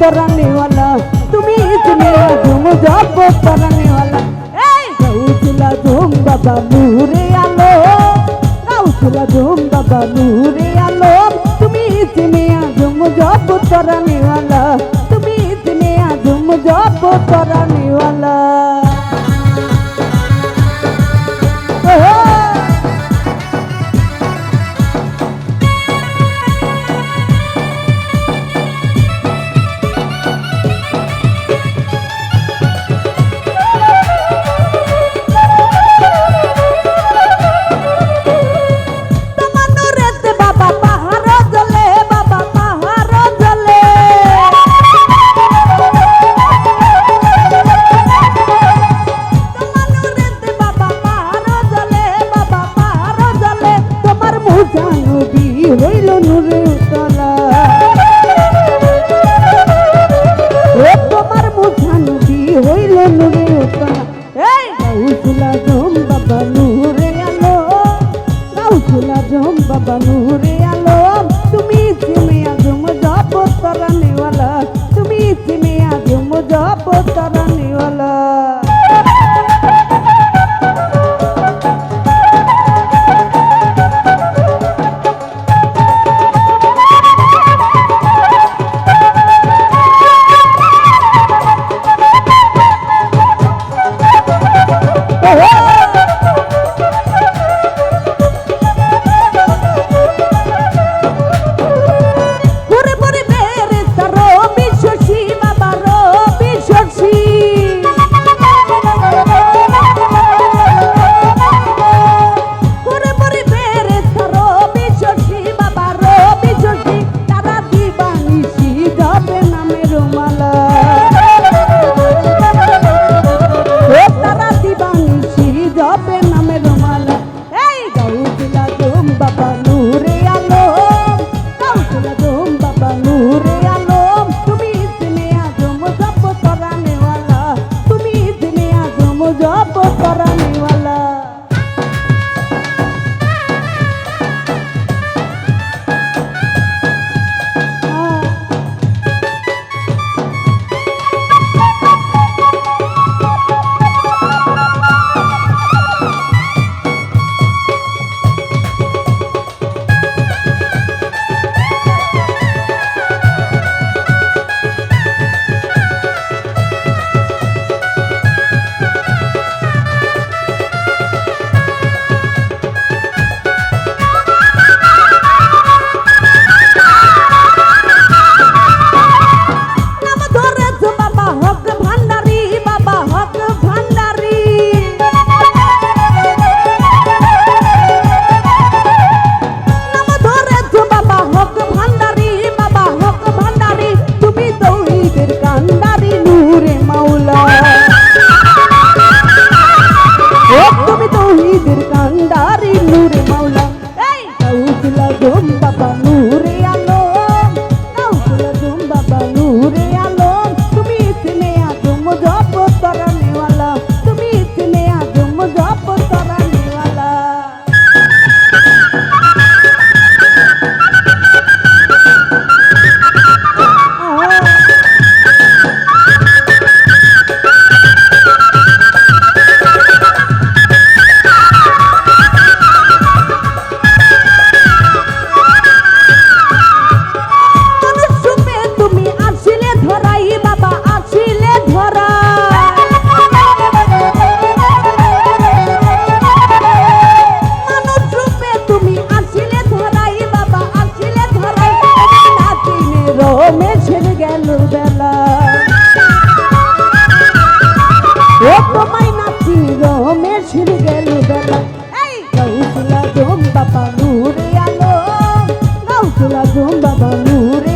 তরানিওয়ালা তুমি চুলিয়া ধুম যাব তরানিওয়ালা এই গাউছিলা ধুম বাবা নুরে আলো গাউছিলা ধুম বাবা নুরে আলো তুমি চুলিয়া ধুম যাব তরানিওয়ালা তুমি চুলিয়া ধুম যাব তরানিওয়ালা আল আজম, বাবা নূরে আলম। তুমি সিমে আজম জপ তরানিওয়ালা তুমি সিমে আজম জপ তরান বাবা। বাবা নূরে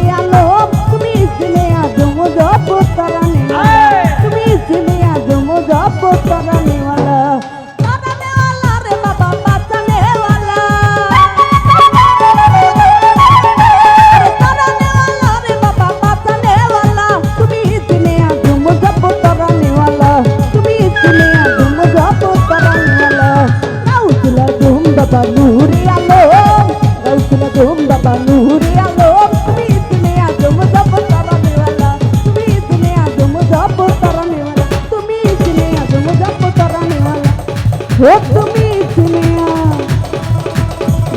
हो तुम्ही दुनिया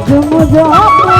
जो मुझे अपना